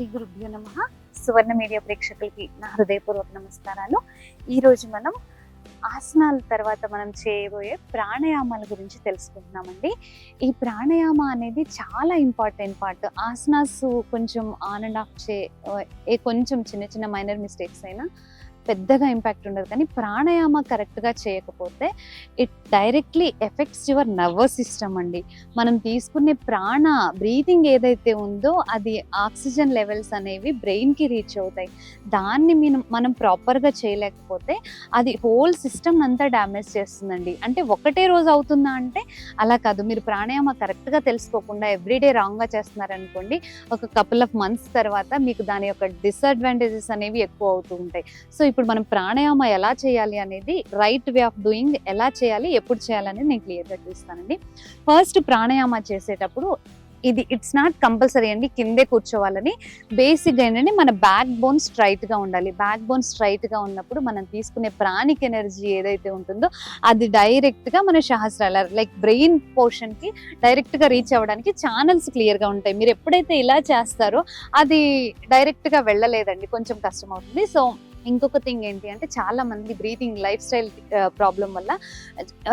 శ్రీ గురుభ్యో నమ. సువర్ణ మీడియా ప్రేక్షకులకి నా హృదయపూర్వక నమస్కారాలు. ఈరోజు మనం ఆసనాల తర్వాత మనం చేయబోయే ప్రాణాయామాల గురించి తెలుసుకుంటున్నామండి. ఈ ప్రాణాయామ అనేది చాలా ఇంపార్టెంట్ పార్ట్. ఆసనాస్ కొంచెం ఆన్ అండ్ ఆఫ్ చే కొంచెం చిన్న చిన్న మైనర్ మిస్టేక్స్ అయినా పెద్దగా ఇంపాక్ట్ ఉండదు. కానీ ప్రాణాయామ కరెక్ట్గా చేయకపోతే it directly effects your nervous system అండి. మనం తీసుకునే ప్రాణ బ్రీతింగ్ ఏదైతే ఉందో అది ఆక్సిజన్ లెవెల్స్ అనేవి బ్రెయిన్కి రీచ్ అవుతాయి. దాన్ని మనం మనం ప్రాపర్గా చేయలేకపోతే అది హోల్ సిస్టమ్ అంతా డ్యామేజ్ చేస్తుందండి. అంటే ఒకటే రోజు అవుతుందా అంటే అలా కాదు. మీరు ప్రాణాయామ కరెక్ట్గా తెలుసుకోకుండా ఎవ్రీడే రాంగ్గా చేస్తున్నారనుకోండి ఒక కపుల్ ఆఫ్ మంత్స్ తర్వాత మీకు దాని యొక్క డిసడ్వాంటేజెస్ అనేవి ఎక్కువ అవుతూ ఉంటాయి. సో ఇప్పుడు ఇప్పుడు మనం ప్రాణాయామ ఎలా చేయాలి అనేది రైట్ వే ఆఫ్ డూయింగ్ ఎలా చేయాలి ఎప్పుడు చేయాలనేది నేను క్లియర్గా చూస్తానండి. ఫస్ట్ ప్రాణాయామ చేసేటప్పుడు ఇది ఇట్స్ నాట్ కంపల్సరీ అండి కిందే కూర్చోవాలని. బేసిక్గా ఏంటంటే మన బ్యాక్ బోన్ స్ట్రైట్గా ఉండాలి. బ్యాక్ బోన్ స్ట్రైట్గా ఉన్నప్పుడు మనం తీసుకునే ప్రాణిక్ ఎనర్జీ ఏదైతే ఉంటుందో అది డైరెక్ట్గా మన సహస్రాల లైక్ బ్రెయిన్ పోర్షన్కి డైరెక్ట్గా రీచ్ అవ్వడానికి ఛానల్స్ క్లియర్గా ఉంటాయి. మీరు ఎప్పుడైతే ఇలా చేస్తారో అది డైరెక్ట్గా వెళ్ళలేదండి కొంచెం కష్టం అవుతుంది సో ఇంకొక థింగ్ ఏంటి అంటే చాలా మంది బ్రీతింగ్ లైఫ్ స్టైల్ ప్రాబ్లం వల్ల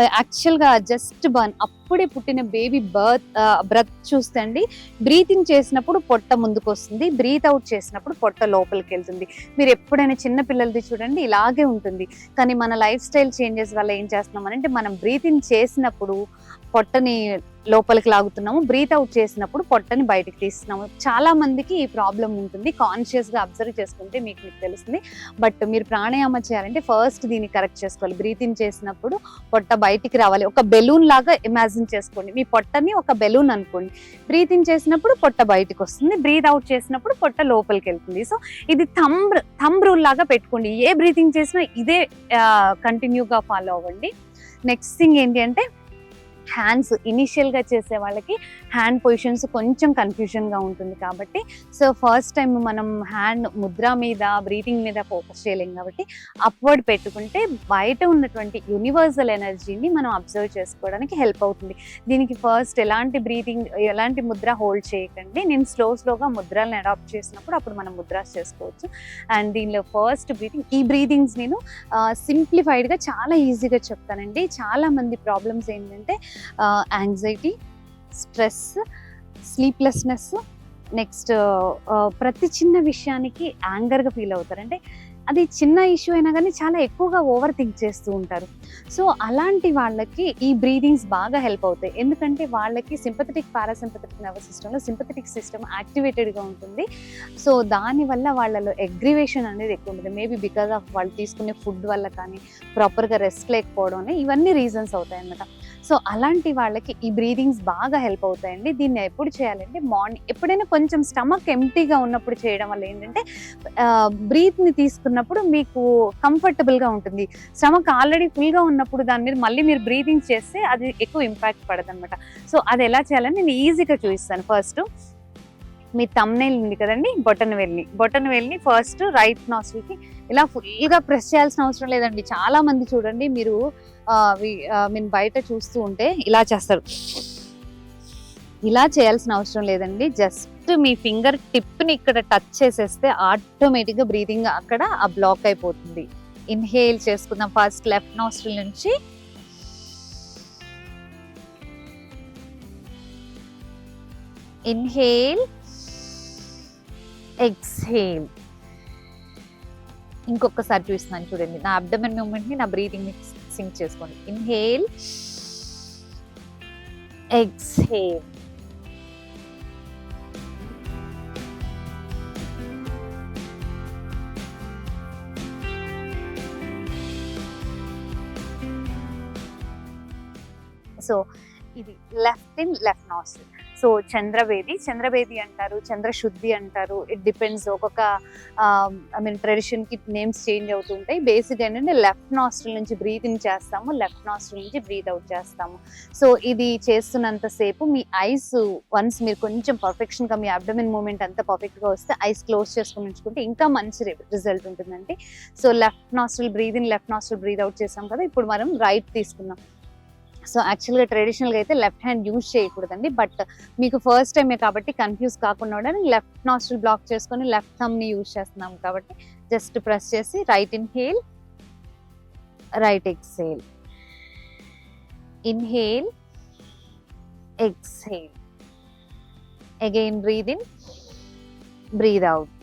యాక్చువల్గా జస్ట్ బర్న్ అప్పుడే పుట్టిన బేబీ బర్త్ బ్రత్ చూస్తే అండి బ్రీతింగ్ చేసినప్పుడు పొట్ట ముందుకు వస్తుంది బ్రీత్ అవుట్ చేసినప్పుడు పొట్ట లోపలికి వెళ్తుంది మీరు ఎప్పుడైనా చిన్న పిల్లలది చూడండి ఇలాగే ఉంటుంది. కానీ మన లైఫ్ స్టైల్ చేంజెస్ వల్ల ఏం చేస్తున్నాం అంటే మనం బ్రీతింగ్ చేసినప్పుడు పొట్టని లోపలికి లాగుతున్నాము. బ్రీత్ అవుట్ చేసినప్పుడు పొట్టని బయటకు తీస్తున్నాము. చాలా మందికి ఈ ప్రాబ్లం ఉంటుంది. కాన్షియస్గా అబ్జర్వ్ చేసుకుంటే మీకు మీకు తెలుస్తుంది. బట్ మీరు ప్రాణాయామ చేయాలంటే ఫస్ట్ దీన్ని కరెక్ట్ చేసుకోవాలి. బ్రీతింగ్ చేసినప్పుడు పొట్ట బయటికి రావాలి. ఒక బెలూన్ లాగా ఇమాజిన్ చేసుకోండి. మీ పొట్టని ఒక బెలూన్ అనుకోండి. బ్రీతింగ్ చేసినప్పుడు పొట్ట బయటికి వస్తుంది. బ్రీత్ అవుట్ చేసినప్పుడు పొట్ట లోపలికి వెళ్తుంది. సో ఇది థంబ్ థంబ్ రూల్ లాగా పెట్టుకోండి. ఏ బ్రీతింగ్ చేసినా ఇదే కంటిన్యూగా ఫాలో అవ్వండి. నెక్స్ట్ థింగ్ ఏంటి అంటే హ్యాండ్స్ ఇనిషియల్గా చేసే వాళ్ళకి హ్యాండ్ పొజిషన్స్ కొంచెం కన్ఫ్యూజన్గా ఉంటుంది కాబట్టి సో ఫస్ట్ టైం మనం హ్యాండ్ ముద్ర మీద బ్రీతింగ్ మీద ఫోకస్ చేయలేం కాబట్టి అప్వర్డ్ పెట్టుకుంటే బయట ఉన్నటువంటి యూనివర్సల్ ఎనర్జీని మనం అబ్జర్వ్ చేసుకోవడానికి హెల్ప్ అవుతుంది. దీనికి ఫస్ట్ ఎలాంటి బ్రీతింగ్ ఎలాంటి ముద్ర హోల్డ్ చేయకండి. నేను స్లో స్లోగా ముద్రలను అడాప్ట్ చేసినప్పుడు అప్పుడు మనం ముద్రాస్ చేసుకోవచ్చు. అండ్ దీనిలో ఫస్ట్ బ్రీతింగ్ ఈ బ్రీతింగ్స్ నేను సింప్లిఫైడ్గా చాలా ఈజీగా చెప్తానండి. చాలామంది ప్రాబ్లమ్స్ ఏంటంటే యాంగ్జైటీ స్ట్రెస్ స్లీప్లెస్నెస్ నెక్స్ట్ ప్రతి చిన్న విషయానికి యాంగర్గా ఫీల్ అవుతారు. అంటే అది చిన్న ఇష్యూ అయినా కానీ చాలా ఎక్కువగా ఓవర్ థింక్ చేస్తూ ఉంటారు. సో అలాంటి వాళ్ళకి ఈ బ్రీదింగ్స్ బాగా హెల్ప్ అవుతాయి. ఎందుకంటే వాళ్ళకి సింపథటిక్ పారాసింపథటిక్ నర్వస్ సిస్టంలో సింపథటిక్ సిస్టమ్ యాక్టివేటెడ్గా ఉంటుంది. సో దానివల్ల వాళ్ళలో అగ్రివేషన్ అనేది ఎక్కువ ఉంటుంది. మేబీ బికాస్ ఆఫ్ వాళ్ళు తీసుకునే ఫుడ్ వల్ల కానీ ప్రాపర్గా రెస్ట్ లేకపోవడం ఇవన్నీ రీజన్స్ అవుతాయి అన్నమాట సో అలాంటి వాళ్ళకి ఈ బ్రీదింగ్స్ బాగా హెల్ప్ అవుతాయండి. దీన్ని ఎప్పుడు చేయాలంటే మార్నింగ్ ఎప్పుడైనా కొంచెం స్టమక్ ఎంటీగా ఉన్నప్పుడు చేయడం వల్ల ఏంటంటే బ్రీత్ని తీసుకున్నప్పుడు మీకు కంఫర్టబుల్గా ఉంటుంది. స్టమక్ ఆల్రెడీ ఫుల్గా ఉన్నప్పుడు దాని మీద మళ్ళీ మీరు బ్రీతింగ్ చేస్తే అది ఎక్కువ ఇంపాక్ట్ పడదనమాట సో అది ఎలా చేయాలని నేను ఈజీగా చూపిస్తాను. ఫస్ట్ మీ తమ్నైల్ ఉంది కదండి బొటన్ వెళ్ళి. బొటన్ వెళ్ళి ఫస్ట్ రైట్ నాస్ట్రిల్కి ఇలా ఫుల్గా ప్రెస్ చేయాల్సిన అవసరం లేదండి. చాలా మంది చూడండి మీరు మీరు బయట చూస్తూ ఉంటే ఇలా చేస్తారు. ఇలా చేయాల్సిన అవసరం లేదండి. జస్ట్ మీ ఫింగర్ టిప్ని ఇక్కడ టచ్ చేసేస్తే ఆటోమేటిక్గా బ్రీతింగ్ అక్కడ ఆ బ్లాక్ అయిపోతుంది. ఇన్హేల్ చేసుకుందాం ఫస్ట్ లెఫ్ట్ నాస్ట్రిల్ నుంచి. ఇన్హేల్ ఎక్స్హేల్ ఇంకొకసారి చూస్తున్నాను చూడండి. నా అబ్డమన్ మూమెంట్ని నా బ్రీతింగ్ని సింక్ చేసుకోండి. ఇన్హేల్ ఎక్స్హేల్ సో ఇది left in left nostril so Chandravedi Chandravedi అంటారు చంద్రశుద్ధి అంటారు. ఇట్ డిపెండ్స్ ఒక్కొక్క ఐ మీన్ ట్రెడిషన్కి నేమ్స్ చేంజ్ అవుతుంటాయి బేసిక్ ఏంటంటే లెఫ్ట్ నాస్ట్రిల్ నుంచి బ్రీత్ ఇన్ చేస్తాము లెఫ్ట్ నాస్ట్రిల్ నుంచి బ్రీత్ అవుట్ చేస్తాము. సో ఇది చేస్తున్నంతసేపు మీ ఐస్ వన్స్ మీరు కొంచెం పర్ఫెక్షన్గా మీ అబ్డమిన్ మూమెంట్ అంతా పర్ఫెక్ట్గా వస్తే ఐస్ క్లోజ్ చేసుకుని ఉంచుకుంటే ఇంకా మంచి రిజల్ట్ ఉంటుందండి. So left nostril breathe in left nostril breathe out చేసాం కదా ఇప్పుడు మనం రైట్ తీసుకుందాం. సో యాక్చువల్గా ట్రెడిషనల్గా అయితే లెఫ్ట్ హ్యాండ్ యూజ్ చేయకూడదండి. బట్ మీకు ఫస్ట్ టైమే కాబట్టి కన్ఫ్యూజ్ కాకుండా ఉండడానికి లెఫ్ట్ నాస్ట్రిల్ బ్లాక్ చేసుకొని లెఫ్ట్ థమ్ని యూజ్ చేస్తున్నాం కాబట్టి జస్ట్ ప్రెస్ చేసి right inhale right exhale inhale exhale again breathe in breathe out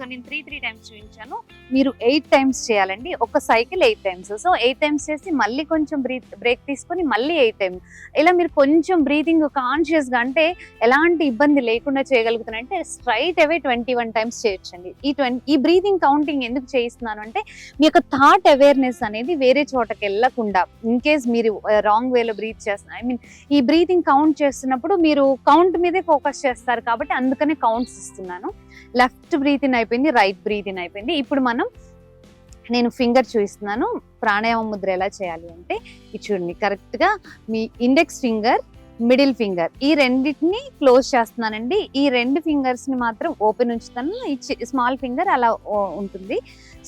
so నేను త్రీ త్రీ టైమ్స్ చూపించాను. మీరు ఎయిట్ టైమ్స్ చేయాలండి. ఒక cycle eight times so eight times చేసి మళ్ళీ కొంచెం బ్రీత్ బ్రేక్ తీసుకొని మళ్ళీ ఎయిట్ టైమ్ ఇలా మీరు కొంచెం బ్రీతింగ్ కాన్షియస్గా అంటే ఎలాంటి ఇబ్బంది లేకుండా చేయగలుగుతున్నారంటే straight away twenty one times చేయొచ్చండి. ఈ ట్వంటీ ఈ బ్రీతింగ్ కౌంటింగ్ ఎందుకు చేయిస్తున్నాను అంటే మీ యొక్క థాట్ అవేర్నెస్ అనేది వేరే చోటకి వెళ్ళకుండా ఇన్ కేస్ మీరు రాంగ్ వేలో బ్రీత్ చేస్తున్నారు ఐ మీన్ ఈ బ్రీతింగ్ కౌంట్ చేస్తున్నప్పుడు మీరు కౌంట్ మీదే ఫోకస్ చేస్తారు కాబట్టి అందుకనే కౌంట్స్ ఇస్తున్నాను. లెఫ్ట్ బ్రీత్ ఇన్ అయిపోయింది రైట్ బ్రీత్ ఇన్ అయిపోయింది. ఇప్పుడు మనం నేను ఫింగర్ చూపిస్తున్నాను ప్రాణాయామ ముద్ర ఎలా చేయాలి అంటే ఇది చూడండి కరెక్ట్గా మీ ఇండెక్స్ ఫింగర్ మిడిల్ ఫింగర్ ఈ రెండింటిని క్లోజ్ చేస్తున్నానండి. ఈ రెండు ఫింగర్స్ని మాత్రం ఓపెన్ ఉంచుతాను ఈ స్మాల్ ఫింగర్ అలా ఉంటుంది.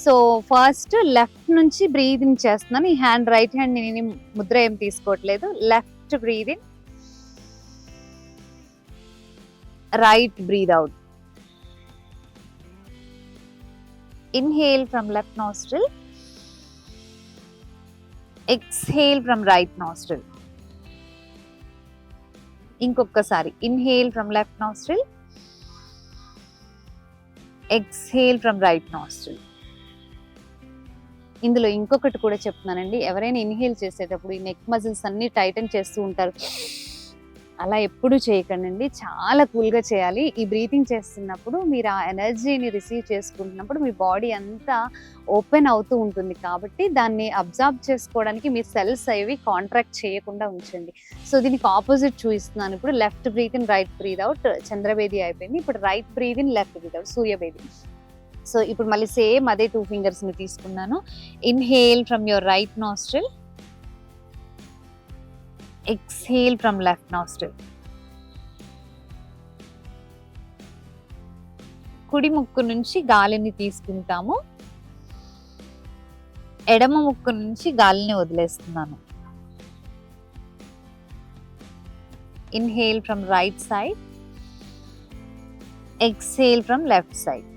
సో ఫస్ట్ లెఫ్ట్ నుంచి బ్రీదింగ్ చేస్తున్నాను. ఈ హ్యాండ్ రైట్ హ్యాండ్ నేను ముద్ర ఏం తీసుకోవట్లేదు. Left breathing right breathe out inhale from left nostril. Exhale from right nostril. ఇంకొకసారి inhale from left nostril exhale from right nostril ఇందులో ఇంకొకటి కూడా చెప్తున్నానండి. ఎవరైనా ఇన్హేల్ చేసేటప్పుడు ఈ నెక్ మజిల్స్ అన్ని టైటన్ చేస్తూ ఉంటారు. అలా ఎప్పుడు చేయకండి చాలా కూల్గా చేయాలి. ఈ బ్రీతింగ్ చేస్తున్నప్పుడు మీరు ఆ ఎనర్జీని రిసీవ్ చేసుకుంటున్నప్పుడు మీ బాడీ అంతా ఓపెన్ అవుతూ ఉంటుంది. కాబట్టి దాన్ని అబ్జర్వ్ చేసుకోవడానికి మీ సెల్స్ అవి కాంట్రాక్ట్ చేయకుండా ఉంచండి. సో దీనికి ఆపోజిట్ చూపిస్తున్నాను. ఇప్పుడు left breathe in right breathe out. Chandrabhedi అయిపోయింది. ఇప్పుడు right breathe in left breathe out. Suryabhedi so ఇప్పుడు మళ్ళీ సేమ్ అదే టూ ఫింగర్స్ని తీసుకున్నాను. Inhale from your right nostril. Exhale from left nostril. కుడి ముక్కు నుంచి గాలిని తీసుకుంటాము. ఎడమ ముక్కు నుంచి గాలిని వదిలేస్తున్నాను. Inhale from right side exhale from left side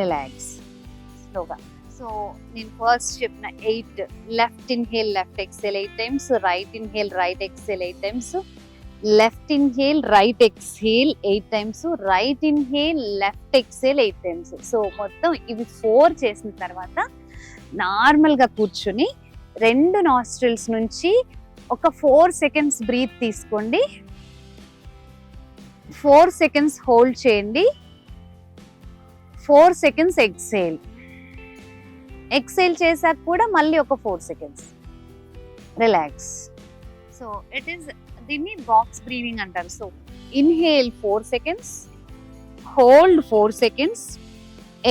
relax స్లోగా సో నేను ఫస్ట్ చెప్పిన eight left inhale left exhale eight times right inhale right exhale eight times left inhale right exhale eight times right inhale left exhale eight times. So మొత్తం ఇవి four చేసిన తర్వాత నార్మల్గా కూర్చుని రెండు నాస్ట్రిల్స్ నుంచి ఒక ఫోర్ సెకండ్స్ బ్రీత్ తీసుకోండి. ఫోర్ సెకండ్స్ హోల్డ్ చేయండి. Four seconds exhale. ఎక్సేల్ చేశాక కూడా మళ్ళీ ఒక four seconds. Relax. So it is దీన్ని బాక్స్ బ్రీవింగ్ అంటారు. So inhale four seconds hold four seconds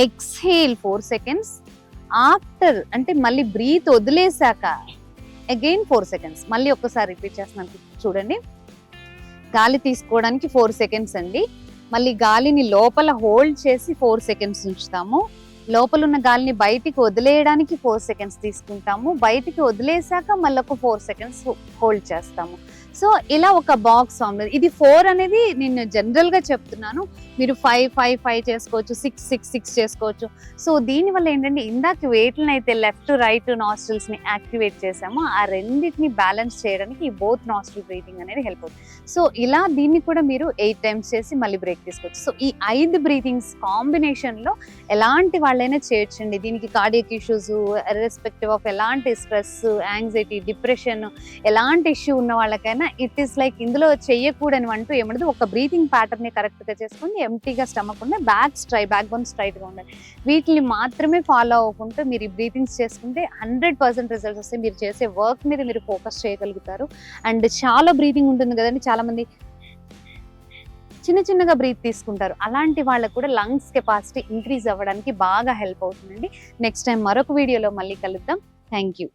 exhale four seconds after అంటే మళ్ళీ బ్రీత్ వదిలేశాక అగైన్ ఫోర్ సెకండ్స్ మళ్ళీ ఒక్కసారి రిపీట్ చేస్తున్నాను చూడండి. గాలి తీసుకోవడానికి ఫోర్ సెకండ్స్ అండి. మళ్ళీ గాలిని లోపల హోల్డ్ చేసి ఫోర్ సెకండ్స్ ఉంచుతాము. లోపల ఉన్న గాలిని బయటికి వదిలేయడానికి ఫోర్ సెకండ్స్ తీసుకుంటాము. బయటికి వదిలేసాక మళ్ళీ ఒక ఫోర్ సెకండ్స్ హోల్డ్ చేస్తాము. సో ఇలా ఒక బాక్స్ ఫామ్ ఇది ఫోర్ అనేది నేను జనరల్గా చెప్తున్నాను. మీరు ఫైవ్ ఫైవ్ ఫైవ్ చేసుకోవచ్చు సిక్స్ సిక్స్ సిక్స్ చేసుకోవచ్చు. సో దీనివల్ల ఏంటంటే ఇందాక వెయిట్లను అయితే లెఫ్ట్ రైట్ నాస్ట్రిల్స్ని యాక్టివేట్ చేసామో ఆ రెండింటిని బ్యాలెన్స్ చేయడానికి ఈ బోత్ నాస్ట్రిల్ బ్రీతింగ్ అనేది హెల్ప్ అవుతుంది. సో ఇలా దీన్ని కూడా మీరు ఎయిట్ టైమ్స్ చేసి మళ్ళీ బ్రేక్ తీసుకోవచ్చు. సో ఈ ఐదు బ్రీతింగ్స్ కాంబినేషన్లో ఎలాంటి వాళ్ళైనా చేయొచ్చండి దీనికి కార్డియక్ ఇష్యూస్ రెస్పెక్టివ్ ఆఫ్ ఎలాంటి స్ట్రెస్ యాంగ్జైటీ డిప్రెషన్ ఎలాంటి ఇష్యూ ఉన్న వాళ్ళకైనా ఇట్ ఈస్ లైక్ ఇందులో చెయ్యకూడని అంటూ ఏమన్నది ఒక బ్రీతింగ్ ప్యాటర్న్ని కరెక్ట్గా చేసుకుని ఎంటీగా స్టమక్ ఉండే బ్యాక్ స్ట్రై బ్యాక్ బోన్ స్ట్రైట్గా ఉండాలి. వీటిని మాత్రమే ఫాలో అవ్వకుంటూ మీరు ఈ బ్రీతింగ్స్ చేసుకుంటే హండ్రెడ్ పర్సెంట్ రిజల్ట్స్ వస్తే మీరు చేసే వర్క్ మీద మీరు ఫోకస్ చేయగలుగుతారు. అండ్ చాలా బ్రీతింగ్ ఉంటుంది కదండి. చాలా మంది చిన్న చిన్నగా బ్రీత్ తీసుకుంటారు. అలాంటి వాళ్ళకు కూడా లంగ్స్ కెపాసిటీ ఇంక్రీజ్ అవ్వడానికి బాగా హెల్ప్ అవుతుందండి. నెక్స్ట్ టైం మరొక వీడియోలో మళ్ళీ కలుద్దాం. Thank you